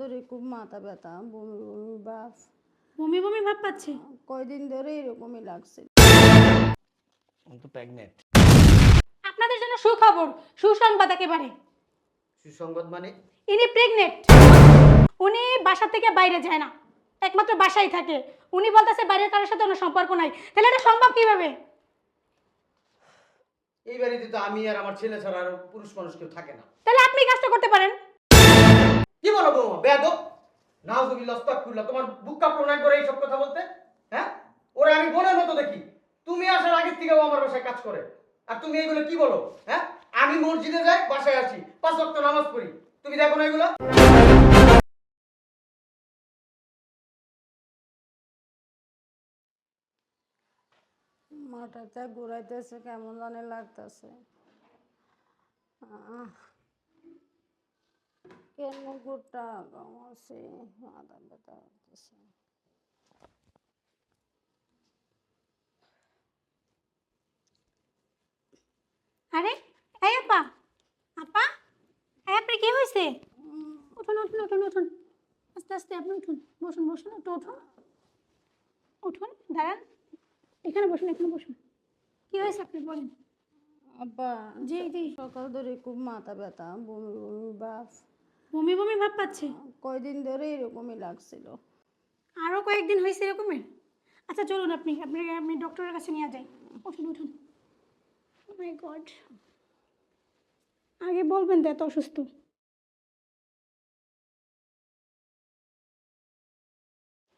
ধরে খুব মাথা ব্যথা বমি বমি বাপ বমি বমি ভাব পাচ্ছে? কয়দিন ধরে এরকমই লাগছে। আমি তো প্রেগনেন্ট আপনাদের জন্য সুখবর সুসংবাদ একেবারে। সুসংবাদ মানে? ইনি প্রেগনেন্ট উনি বাসা থেকে বাইরে যায় না। একমাত্র বাসায় থাকে। উনি বলতেছে বাইরের কারোর সাথে কোনো সম্পর্ক নাই। তাহলে এটা সম্ভব কীভাবে? এই বাড়িতে তো আমি আর আমার ছেলে ছাড়া আর পুরুষ মানুষ কেউ থাকে না। তাহলে আপনি কাজটা করতে পারেন। তোমার না করে এইসব কথা বলতে? হ্যাঁ? ওরা আমি বোনের মতো দেখি। তুমি আসার আগের থেকে ও আমার বাসায় কাজ করে। আর তুমি এগুলো কি বলো? হ্যাঁ? আমি মসজিদে যাই, বাসায় আছি পাঁচ নামাজ পড়ি। তুমি দেখো না এগুলো? মাথাটা ঘুরাইতেছে, কেমন জানি লাগতেছে। কেন গোটা ব্যথা হতেছে আরে এই আপা আপা এই আপনার কি হয়েছে উঠুন উঠুন উঠুন উঠুন। আস্তে আস্তে আপনি উঠুন বসুন বসুন একটু উঠুন। উঠুন দাঁড়ান। এখানে বসুন এখানে বসুন। কি হয়েছে আপনি বলেন। আব্বা জি জি। সকাল ধরে খুব মাথা ব্যথা বমি বমি বাপ বমি বমি ভাব পাচ্ছে? কয়দিন ধরে এরকমই লাগছিল। আরও কয়েকদিন হয়েছে এরকমের আচ্ছা চলুন আপনি আপনাকে আপনি ডক্টরের কাছে নিয়ে যাই। উঠুন উঠুন মাই গড আগে বলবেন তো এত অসুস্থ।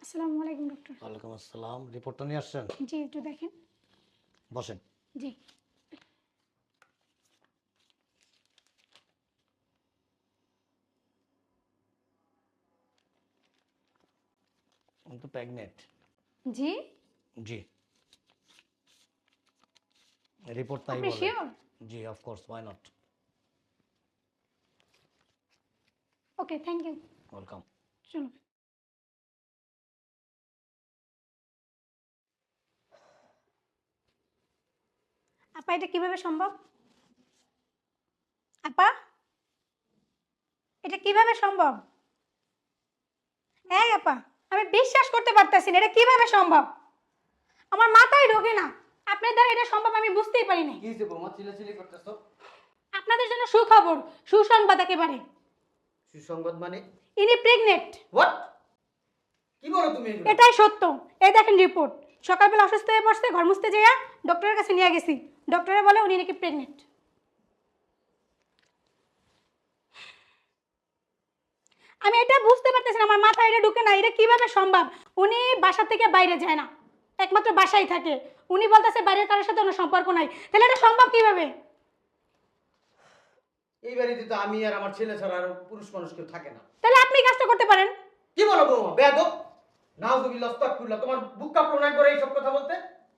আসসালামু আলাইকুম ডক্টর। ওয়ালাইকুম আসসালাম। রিপোর্টটা নিয়ে আসছেন? জি একটু দেখেন। বসেন। জি। আমি তো প্রেগনেন্ট। জি? জি। রিপোর্ট তাই বলে। জি of course why not okay thank you welcome চলো আপা এটা কীভাবে সম্ভব? আপা? এটা কীভাবে সম্ভব? এই আপা। আমি বিশ্বাস করতে পারতেছি না এটা কীভাবে সম্ভব? আমার মাথায় ঢোকে না। আপনার দ্বারা এটা সম্ভব আমি বুঝতেই পারি নাই কি হয়েছে বৌমা? চিল্লাচিল্লি করতেছো? আপনাদের জন্য সুখবর সুসংবাদ একেবারে। সুসংবাদ মানে? ইনি প্রেগনেন্ট। হোয়াট কি বলো তুমি এগুলো? এটাই সত্য। এই দেখেন রিপোর্ট সকালবেলা অসুস্থ হয়ে পড়ছে ঘর মুছতে যেয়া ডক্টরের কাছে নিয়ে গেছি। ডক্টরে বলে উনি নাকি প্রেগনেন্ট আমি এটা বুঝতে পারতেছি না আমার মাথায় এটা ঢুকে না এটা কীভাবে সম্ভব? উনি বাসা থেকে বাইরে যায় না একমাত্র বাসায় থাকে। উনি বলতেছে বাইরের কারোর সাথে কোনো সম্পর্ক নাই তাহলে এটা সম্ভব কীভাবে? এই বাড়িতে তো আমি আর আমার ছেলে ছাড়া আর পুরুষ মানুষ কেউ থাকে না। তাহলে আপনি কাজটা করতে পারেন। কি বলো বৌমা বেদ নাউজুবিল্লাহ আস্তাগফিরুল্লাহ তোমার বুক কাঁপলো না করে এইসব কথা বলতে?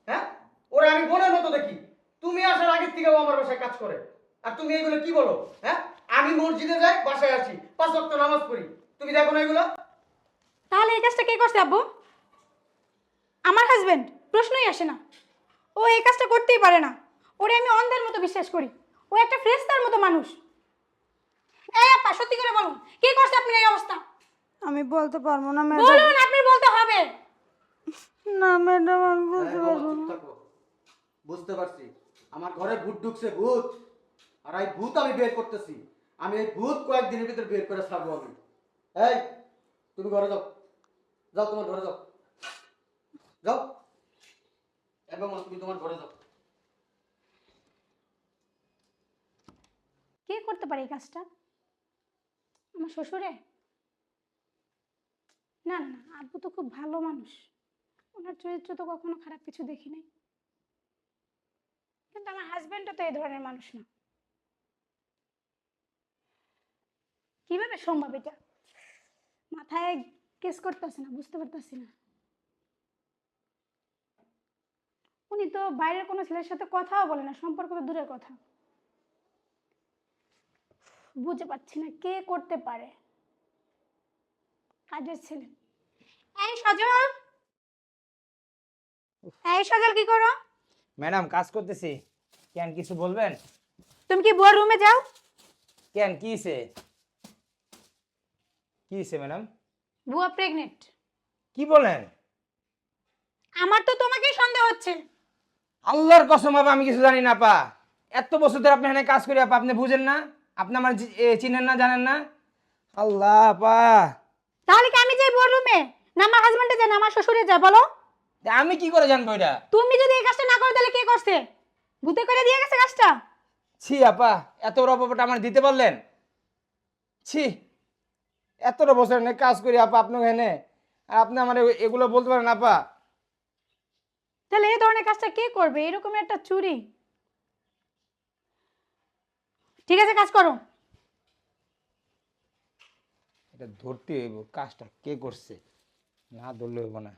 হ্যাঁ? ওরা আমি বোনের মতো দেখি। তুমি আসার আগের থেকে আমার বাসায় কাজ করে। আর তুমি এগুলো কি বলো হ্যাঁ? আমি মসজিদে যাই বাসায় আছি পাঁচ ওয়াক্ত নামাজ পড়ি। তুমি দেখো না এগুলো? তাহলে এই কাজটা কে করছে আব্বু? আমার হাজবেন্ড প্রশ্নই আসে না। ও এই কাজটা করতেই পারে না। ওরে আমি অন্ধের মতো বিশ্বাস করি। ও একটা ফ্রেস্তার মতো মানুষ। এই আপা সত্যি করে বলুন কি করছে আপনি এই অবস্থা? আমি বলতে পারব না ম্যাডাম বলুন আপনি বলতে হবে। না ম্যাডাম আমি বলতে হ্যাঁ, পারব না। বুঝতে পারছি। আমার ঘরে ভূত ঢুকছে ভূত। আর এই ভূত আমি বের করতেছি। আমি এই ভূত কয়েকদিনের ভিতরে বের করে ছাড়বো আমি। এই, তুমি ঘরে যাও। যাও তোমার ঘরে যাও। যাও। এবং তুমি তোমার ঘরে যাও। কে করতে পারে এই কাজটা? আমার শ্বশুরে? না না আব্বু তো খুব ভালো মানুষ। ওনার চরিত্র তো কখনো খারাপ কিছু দেখি নাই। কিন্তু আমার হাজবেন্ডও তো এই ধরনের মানুষ না। কীভাবে সম্ভব এটা? মাথায় কেস করতেছে না বুঝতে পারতেছি না। উনি তো বাইরের কোনো ছেলের সাথে কথাও বলে না সম্পর্ক তো দূরের কথা। বুঝতে পারছি না কে করতে পারে। কাজের ছেলে। এই সজল! এই সজল কি করো? ম্যাডাম কাজ করতেছি। কেন কিছু বলবেন? তুমি কি বুয়ার রুমে যাও? কেন কিছে কি হয়েছে ম্যাডাম? বুয়া প্রেগনেন্ট কি বলেন? আমার তো তোমাকেই সন্দেহ হচ্ছে। আল্লাহর কসম আপা আমি কিছু জানি না আপা। এত বছর ধরে আপনি এখানে কাজ করি আপা আপনি বুঝেন না? আপনি আমার জি- এ, চিনেন না জানেন না? আল্লাহ আপা। তাহলে কি আমি যাই বুয়ার রুমে? না আমার হাজবেন্ডে যায় না আমার শ্বশুরে যায় বলো। আমি কি করে জানব এটা? তুমি যদি এই কাজটা না করো তাহলে কে করছে? ভূতে করে দিয়ে গেছে কাজটা? ছি আপা এত বড় অপবাদটা আমার দিতে পারলেন? ছি। এতটা বছর এনে কাজ করি আপা আপনার এখানে আর আপনি আমার এগুলো বলতে পারেন আপা। তাহলে এই ধরনের কাজটা কে করবে? এরকম একটা চুরি। ঠিক আছে কাজ করো। এটা ধরতে হইব কাজটা কে করছে? না ধরলে হইব না।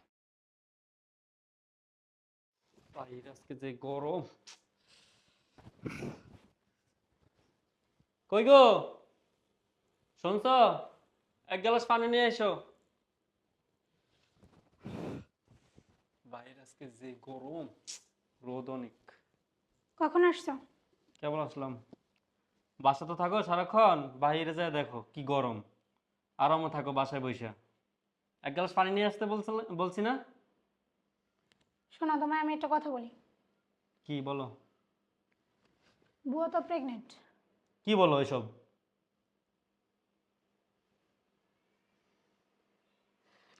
বাইরে আজকে যে গরম। কই গো? শুনছ? এক গ্লাস পানি নিয়ে এসো। বাইরে আজকে যে গরম রোদ অনেক কখন আসছো? কেবল আসলাম। বাসা তো থাকো সারাক্ষণ বাইরে যায় দেখো কি গরম। আরামও থাকো বাসায় বৈশা এক গ্লাস পানি নিয়ে আসতে বলছিল বলছি না? শোনো তোমায় আমি একটা কথা বলি। কি বলো? বুয়া তো প্রেগনেন্ট কি বলো এসব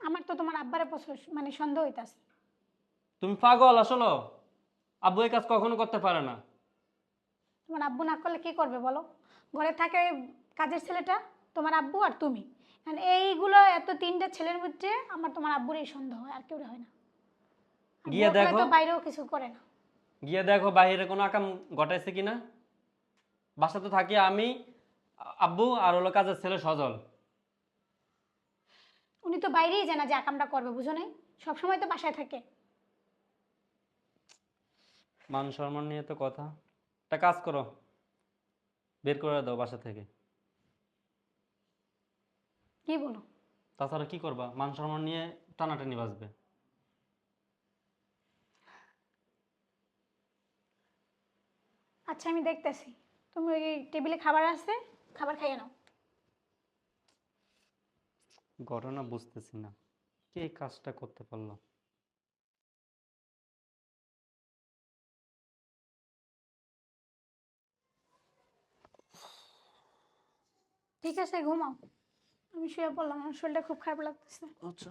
আমার তো তোমার আব্বারে পছন্দ মানে সন্দেহ হইতাছে। তুমি পাগল আসলো? আব্বু এই কাজ কখনো করতে পারে না। তোমার আব্বু না করলে কি করবে বলো? ঘরে থাকে কাজের ছেলেটা তোমার আব্বু আর তুমি। মানে এইগুলো এত তিনটা ছেলের মধ্যে আমার তোমার আব্বুর এই সন্দেহ হয় আর কেউ হয় না। গিয়ে দেখো। তো বাইরেও কিছু করে না। গিয়ে দেখো বাইরে কোনো আকাম ঘটাইছে কিনা। বাসা তো থাকি আমি আব্বু আর হলো কাজের ছেলে সজল। উনি তো বাইরেই জানা যে আকামটা করবে বুঝো নাই? সবসময় তো বাসায় থাকে। মান সম্মান নিয়ে তো কথা। একটা কাজ করো বের করে দাও বাসা থেকে। কি বলো? তাছাড়া কি করবা? মান সম্মান নিয়ে টানাটানি বাজবে। আচ্ছা আমি দেখতেছি। তুমি ওই টেবিলে খাবার আছে? খাবার খাইয়ে নাও। ঘটনা বুঝতেছি না। কে এই কাজটা করতে পারল? ঠিক আছে ঘুমাও। আমি শুয়ে পড়লাম আমার শরীরটা খুব খারাপ লাগতেছে। আচ্ছা।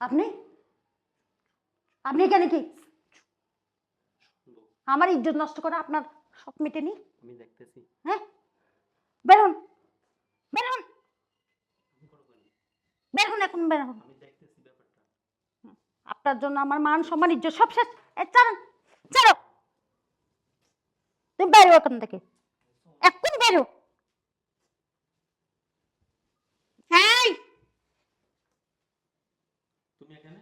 আপনি? আপনি এখানে কি? আমার ইজ্জত নষ্ট করে আপনার সব মেটেনি? আমি দেখতেছি। হ্যাঁ? বেরোন বেরোন বেরোন এখন বেরোন আমি দেখতেছি ব্যাপারটা। আপনার জন্য আমার মান সম্মান ইজ্জত সব শেষ। ছাড়ুন। ছাড়ো। তুমি বেরো এখান থেকে। এখন বেরো হ্যাঁ তুমি এখানে?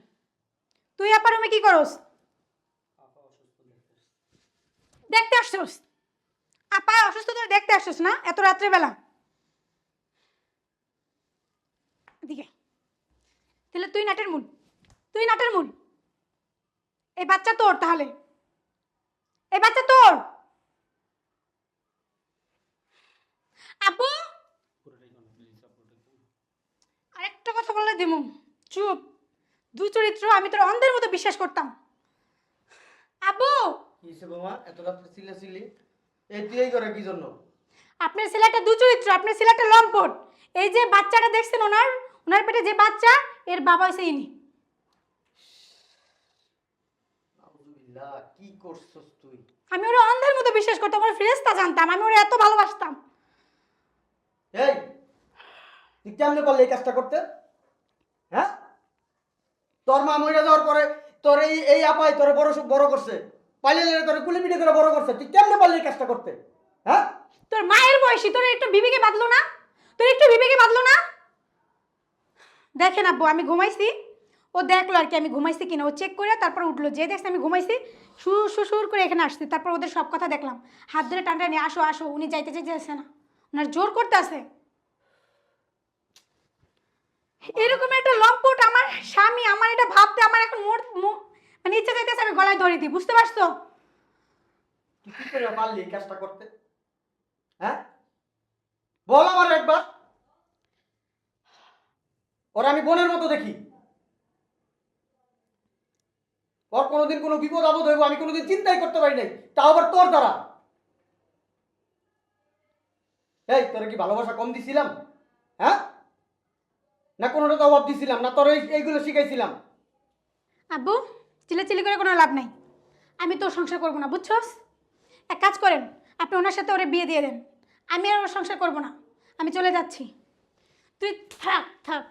তুই আপার রুমে কি করস? দেখতে আসছোস? আপা অসুস্থ তোর দেখতে আসছোস না? এত রাত্রে বেলা এদিকে তাহলে তুই নাটের মূল। তুই নাটের মূল। এই বাচ্চা তোর তাহলে। এই বাচ্চা তোর। আপু? আরেকটা কথা বললে দিমু। চুপ। দু চরিত্র আমি তোর অন্ধের মতো বিশ্বাস করতাম। আব্বু! কি বোমা? এত রাত্রে চিল্লাচিল্লি এই তুই এই করে কি জন্য? আপনার ছেলেটা দুচরিত্র আপনার ছেলেটা লম্পট। এই যে বাচ্চাটা দেখছেন ওনার ওনার পেটে যে বাচ্চা এর বাবা হয়েছে ইনি। কি করছস তুই? আমি ওরা অন্ধের মতো বিশ্বাস করতাম ওরা ফ্রেস্তা জানতাম আমি ওরা এত ভালোবাসতাম। এই তুই কেমনে পারলি এই কাজটা করতে? হ্যাঁ? তোর মা মরে যাওয়ার পরে তোর এই এই আপাই তোরে বড় বড় করছে। পাইলে তোরে কুলি পিঠে করে বড় করছে, তুই কেমনে পারলি কাজটা করতে? হ্যাঁ? তোর মায়ের বয়সী, তোর একটু বিবেকে বাঁধলো না? তোর একটু বিবেকে বাঁধলো না? দেখেন আব্বু, আমি ঘুমাইছি। ও দেখল আর কি, আমি ঘুমাইছি কিনা। ও চেক করে তারপর উঠল, যে দেখছে আমি ঘুমাইছি সুর সুসুর করে এখানে আসছি। তারপর ওদের সব কথা দেখলাম। হাত ধরে টানটা নিয়ে, আসো আসো, উনি যাইতে চাইতে আসে না। ওনার জোর করতে আসে এরকম একটা লম্পট আমার স্বামী আমার এটা ভাবতে আমার এখন মোর মানে ইচ্ছা চাইতেছে আমি গলায় ধরে দিই, বুঝতে পারছ? কি করে পারলি কাজটা করতে? হ্যাঁ? বল আমার একবার। ওরা আমি বোনের মতো দেখি। ওর কোনোদিন কোনো বিপদ আপদ হইব, আমি কোনোদিন চিন্তাই করতে পারি নাই। তাও আবার তোর দ্বারা। এই, তোরা কি ভালোবাসা কম দিছিলাম? হ্যাঁ? না কোনোটা তো অভাব দিছিলাম, না তোর এইগুলো শিখাইছিলাম। আব্বু, চিল্লাচিল্লি করে কোনো লাভ নাই। আমি তোর সংসার করব না, বুঝছস? এক কাজ করেন, আপনি ওনার সাথে ওরে বিয়ে দিয়ে দেন। আমি আর ওর সংসার করব না, আমি চলে যাচ্ছি। তুই থাক থাক।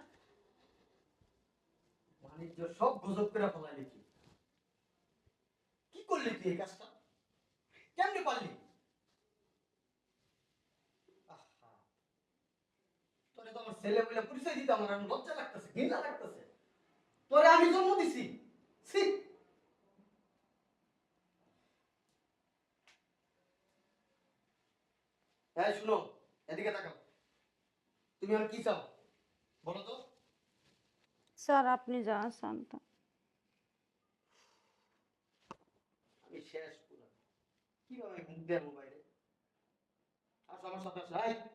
তোরে আমি জন্ম দিছি। ছি হ্যাঁ শুনো এদিকে তাকাও। তুমি আমার কি চাও? বলো তো। স্যার আপনি যা চান তা। আমি শেষ পুরো কীভাবে মুখ দেবো বাইরে আসো আমার সাথে আসো।